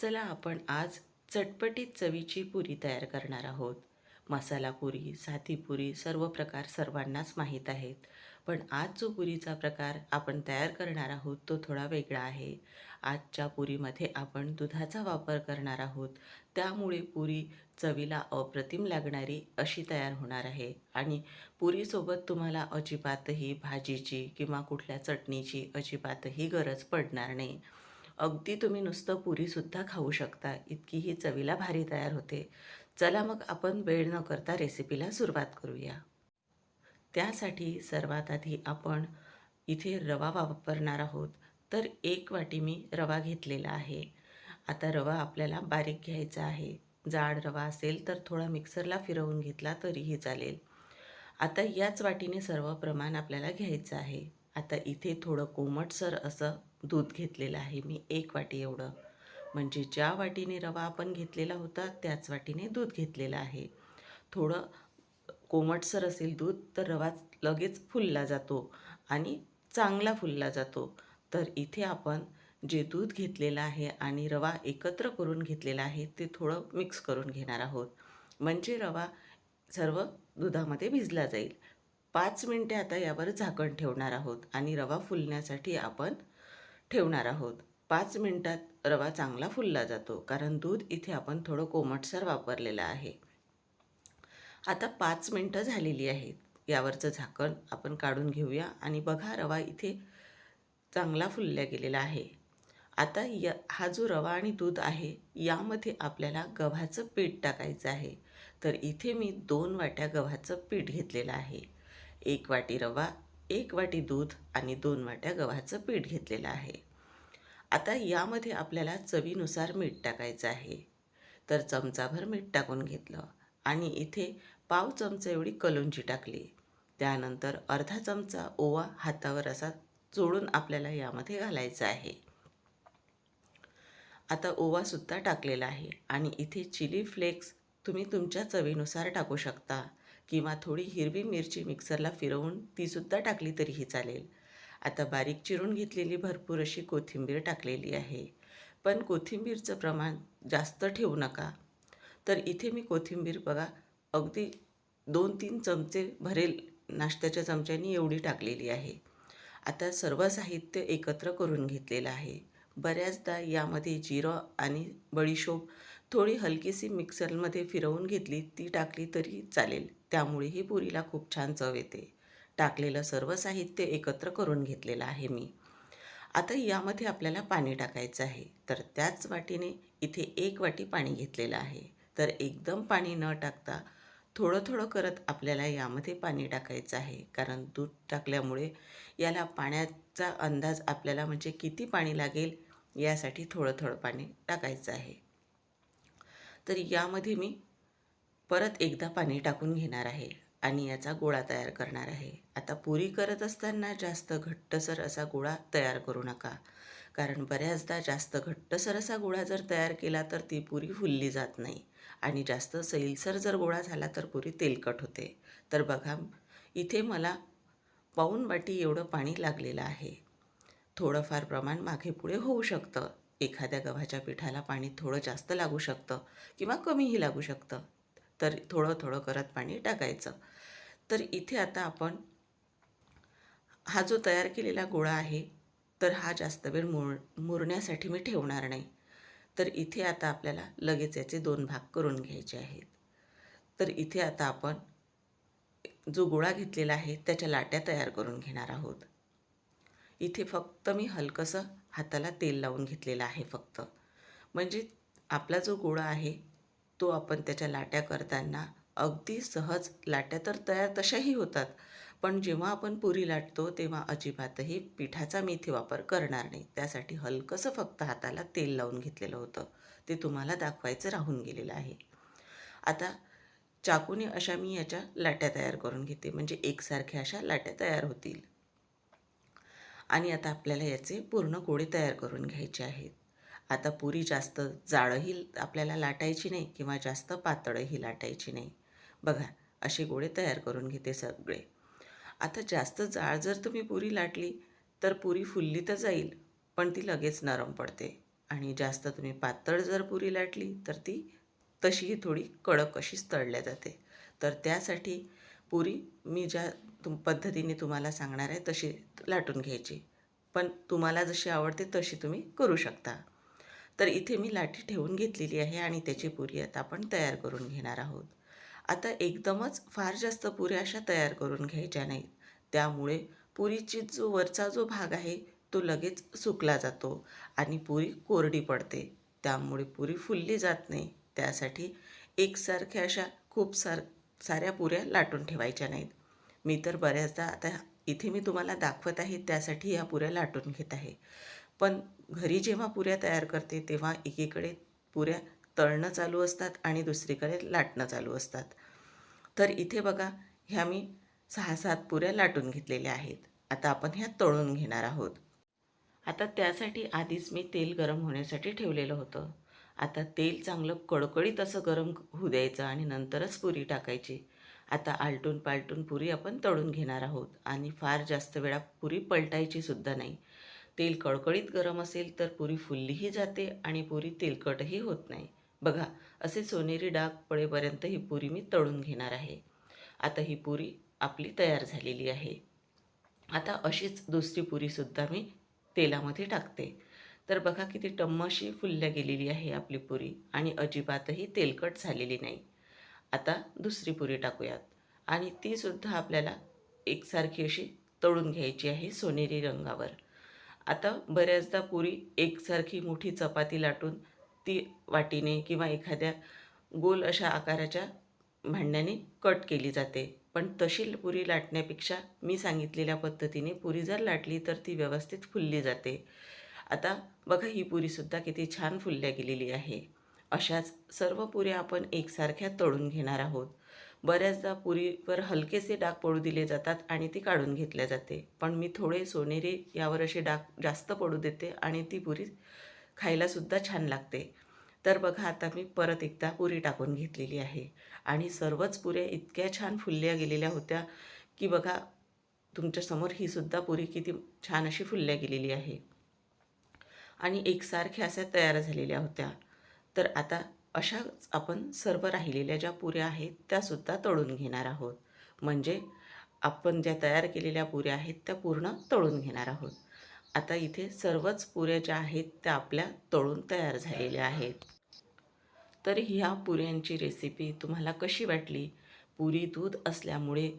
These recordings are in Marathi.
चला आपण आज चटपटीत चवीची पुरी तयार करणार आहोत. मसाला पुरी साधी पुरी सर्व प्रकार सर्वांनाच माहीत आहेत. पण आज जो पुरीचा प्रकार आपण तयार करणार आहोत तो थोडा वेगळा आहे. आजच्या पुरीमध्ये आपण दुधाचा वापर करणार आहोत. त्यामुळे पुरी चवीला अप्रतिम लागणारी अशी तयार होणार आहे. आणि पुरीसोबत तुम्हाला अजिबातही भाजीची किंवा कुठल्या चटणीची अजिबातही गरज पडणार नाही. अगदी तुम्ही नुसतं पुरीसुद्धा खाऊ शकता इतकी ही चवीला भारी तयार होते. चला मग आपण वेळ न करता रेसिपीला सुरुवात करूया. त्यासाठी सर्वात आधी आपण इथे रवा वापरणार आहोत. तर एक वाटी मी रवा घेतलेला आहे. आता रवा आपल्याला बारीक घ्यायचा आहे. जाड रवा असेल तर थोडा मिक्सरला फिरवून घेतला तरीही चालेल. आता याच वाटीने सर्व प्रमाण आपल्याला घ्यायचं आहे. आता इथे थोडं कोमटसर असं दूध घेतलेलं आहे. मी एक वाटी एवढं. म्हणजे ज्या वाटीने रवा आपण घेतलेला होता त्याच वाटीने दूध घेतलेलं आहे. थोडं कोमटसर असेल दूध तर रवा लगेच फुलला जातो आणि चांगला फुलला जातो. तर इथे आपण जे दूध घेतलेलं आहे आणि रवा एकत्र करून घेतलेला आहे ते थोडं मिक्स करून घेणार आहोत. म्हणजे रवा सर्व दुधामध्ये भिजला जाईल. पाच मिनटे आता यावर झाकण ठेवणार आहोत आणि रवा फुलण्यासाठी आपण ठेवणार आहोत. पाच मिनटात रवा चांगला फुलला जातो कारण दूध इथे आपण थोडं कोमटसर वापरलेलं आहे. आता पाच मिनटं झालेली आहेत. यावरचं झाकण आपण काढून घेऊया आणि बघा रवा इथे चांगला फुलल्या गेलेला आहे. आता या हा जो रवा आणि दूध आहे यामध्ये आपल्याला गव्हाचं पीठ टाकायचं आहे. तर इथे मी दोन वाट्या गव्हाचं पीठ घेतलेलं आहे. एक वाटी रवा एक वाटी दूध आणि दोन वाट्या गव्हाचं पीठ घेतलेलं आहे. आता यामध्ये आपल्याला चवीनुसार मीठ टाकायचं आहे. तर चमचाभर मीठ टाकून घेतलं आणि इथे पाव चमचा एवढी कलोंजी टाकली. त्यानंतर अर्धा चमचा ओवा हातावर असा चोळून आपल्याला यामध्ये घालायचा आहे. आता ओवासुद्धा टाकलेला आहे आणि इथे चिली फ्लेक्स तुम्ही तुमच्या चवीनुसार टाकू शकता. किंवा थोडी हिरवी मिरची मिक्सरला फिरवून तीसुद्धा टाकली तरीही चालेल. आता बारीक चिरून घेतलेली भरपूर अशी कोथिंबीर टाकलेली आहे. पण कोथिंबीरचं प्रमाण जास्त ठेवू नका. तर इथे मी कोथिंबीर बघा अगदी दोन तीन चमचे भरेल नाश्त्याच्या चमच्यानी एवढी टाकलेली आहे. आता सर्व साहित्य एकत्र करून घेतलेलं आहे. बऱ्याचदा यामध्ये जिरं आणि बडीशोप थोडी हलकीशी मिक्सरमध्ये फिरवून घेतली ती टाकली तरी चालेल. त्यामुळे ही पुरीला खूप छान चव येते. टाकलेलं सर्व साहित्य एकत्र करून घेतलेलं आहे मी. आता यामध्ये आपल्याला पाणी टाकायचं आहे. तर त्याच वाटीने इथे एक वाटी पाणी घेतलेलं आहे. तर एकदम पाणी न टाकता थोडं थोडं करत आपल्याला यामध्ये पाणी टाकायचं आहे. कारण दूध टाकल्यामुळे याला पाण्याचा अंदाज आपल्याला म्हणजे किती पाणी लागेल यासाठी थोडं थोडं पाणी टाकायचं आहे. तर यामध्ये मी परत एकदा पाणी टाकून घेणार आहे आणि याचा गोळा तयार करणार आहे. आता पुरी करत असताना जास्त घट्टसर असा गोळा तयार करू नका. कारण बऱ्याचदा जास्त घट्टसर असा गोळा जर तयार केला तर ती पुरी फुलली जात नाही. आणि जास्त सैलसर जर गोळा झाला तर पुरी तेलकट होते. तर बघा इथे मला पाऊन वाटी एवढं पाणी लागलेलं आहे. थोडंफार प्रमाण मागे पुढे होऊ शकतं. एखाद्या गव्हाच्या पिठाला पाणी थोडं जास्त लागू शकतं किंवा कमीही लागू शकतं. तर थोडं थोडं करत पाणी टाकायचं. तर इथे आता आपण हा जो तयार केलेला गोळा आहे तर हा जास्त वेळ मुर मुरण्यासाठी मी ठेवणार नाही. तर इथे आता आपल्याला लगेच याचे दोन भाग करून घ्यायचे आहेत. तर इथे आता आपण जो गोळा घेतलेला आहे त्याच्या लाट्या तयार करून घेणार आहोत. इथे फक्त मी हलकंसं हाताला तेल लावून घेतलेलं आहे फक्त. म्हणजे आपला जो गोळा आहे तो आपण त्याच्या लाट्या करताना अगदी सहज लाट्या तर तयार तशाही होतात. पण जेव्हा आपण पुरी लाटतो तेव्हा अजिबातही पिठाचा मी इथे वापर करणार नाही. त्यासाठी हलकंसं फक्त हाताला तेल लावून घेतलेलं होतं. ते तुम्हाला दाखवायचं राहून गेलेलं आहे. आता चाकूने अशा मी याच्या लाट्या तयार करून घेते. म्हणजे एकसारख्या अशा लाट्या तयार होतील. आणि आता आपल्याला याचे पूर्ण गोळे तयार करून घ्यायचे आहेत. आता पुरी जास्त जाळंही आपल्याला लाटायची नाही किंवा जास्त पातळही लाटायची नाही. बघा असे गोळे तयार करून घेते सगळे. आता जास्त जाळ जर तुम्ही पुरी लाटली तर पुरी फुलली तर जाईल पण ती लगेच नरम पडते. आणि जास्त तुम्ही पातळ जर पुरी लाटली तर ती तशीही थोडी कडक अशीच तळल्या जाते. तर त्यासाठी पुरी मी ज्या तुम पद्धतीने तुम्हाला सांगणार आहे तशी लाटून घ्यायची. पण तुम्हाला जशी आवडते तशी तुम्ही करू शकता. तर इथे मी लाठी ठेवून घेतलेली आहे आणि त्याची पुरी आता आपण तयार करून घेणार आहोत. आता एकदमच फार जास्त पुऱ्या अशा तयार करून घ्यायच्या नाहीत. त्यामुळे पुरीची जो वरचा जो भाग आहे तो लगेच सुकला जातो आणि पुरी कोरडी पडते. त्यामुळे पुरी फुलली जात नाही. त्यासाठी एकसारख्या अशा खूप सार साऱ्या पुऱ्या लाटून ठेवायच्या नाहीत. मी तर बऱ्याचदा आता इथे मी तुम्हाला दाखवत आहे त्यासाठी या पुऱ्या लाटून घेत आहे. पण घरी जेव्हा पुऱ्या तयार करते तेव्हा एकीकडे पुऱ्या तळणं चालू असतात आणि दुसरीकडे लाटणं चालू असतात. तर इथे बघा ह्या मी सहा सात पुऱ्या लाटून घेतलेल्या आहेत. आता आपण ह्या तळून घेणार आहोत. आता त्यासाठी आधीच मी तेल गरम होण्यासाठी ठेवलेलं होतं. आता तेल चांगलं कडकडीत असं गरम होऊ द्यायचं आणि नंतरच पुरी टाकायची. आता आलटून पालटून पुरी आपण तळून घेणार आहोत आणि फार जास्त वेळा पुरी पलटायची सुद्धा नाही. तेल कळकळीत गरम असेल तर पुरी फुललीही जाते आणि पुरी तेलकटही होत नाही. बघा असे सोनेरी डाग पडेपर्यंत ही पुरी मी तळून घेणार आहे. आता ही पुरी आपली तयार झालेली आहे. आता अशीच दुसरी पुरीसुद्धा मी तेलामध्ये टाकते. तर बघा किती टम्मशी फुलल्या गेलेली आहे आपली पुरी आणि अजिबातही तेलकट झालेली नाही. आता दुसरी पुरी टाकूयात आणि तीसुद्धा आपल्याला एकसारखी अशी तळून घ्यायची आहे सोनेरी रंगावर. आता बऱ्याचदा पुरी एकसारखी मोठी चपाती लाटून ती वाटीने किंवा एखाद्या गोल अशा आकाराच्या भांड्याने कट केली जाते. पण तशी पुरी लाटण्यापेक्षा मी सांगितलेल्या पद्धतीने पुरी जर लाटली तर ती व्यवस्थित फुलली जाते. आता बघा ही पुरीसुद्धा किती छान फुलल्या गेलेली आहे. अशाच सर्व पुऱ्या आपण एकसारख्या तळून घेणार आहोत. बऱ्याचदा पुरीवर हलकेसे डाग पडू दिले जातात आणि ती काढून घेतल्या जाते. पण मी थोडे सोनेरी यावर असे डाग जास्त पडू देते आणि ती पुरी खायलासुद्धा छान लागते. तर बघा आता मी परत एकदा पुरी टाकून घेतलेली आहे. आणि सर्वच पुऱ्या इतक्या छान फुलल्या गेलेल्या होत्या की बघा तुमच्यासमोर ही सुद्धा पुरी किती छान अशी फुलल्या गेलेली आहे. आणि एकसारख्या अशा तयार झालेल्या होत्या. तर आता अशाच आपण सर्व राहिलेल्या ज्या पुऱ्या आहेत त्यासुद्धा तळून घेणार आहोत. म्हणजे आपण ज्या तयार केलेल्या पुऱ्या आहेत त्या पूर्ण तळून घेणार आहोत. आता इथे सर्वच पुऱ्या ज्या आहेत त्या आपल्या तळून तयार झालेल्या आहेत. तर ह्या पुऱ्यांची रेसिपी तुम्हाला कशी वाटली? पुरी दूध असल्यामुळे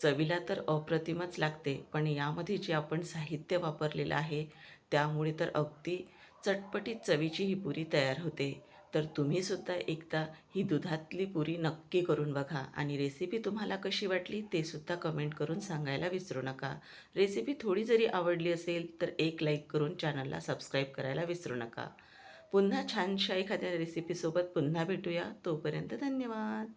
चवीला तर अप्रतिमच लागते पण यामध्ये जे आपण साहित्य वापरलेलं आहे त्यामुळे तर अगदी चटपटीत चवीची ही पुरी तयार होते. तर तुम्हीसुद्धा एकदा ही दुधातली पुरी नक्की करून बघा. आणि रेसिपी तुम्हाला कशी वाटली ते सुद्धा कमेंट करून सांगायला विसरू नका. रेसिपी थोडी जरी आवडली असेल तर एक लाईक करून चॅनलला सबस्क्राईब करायला विसरू नका. पुन्हा छानशा एखाद्या रेसिपीसोबत पुन्हा भेटूया. तोपर्यंत धन्यवाद.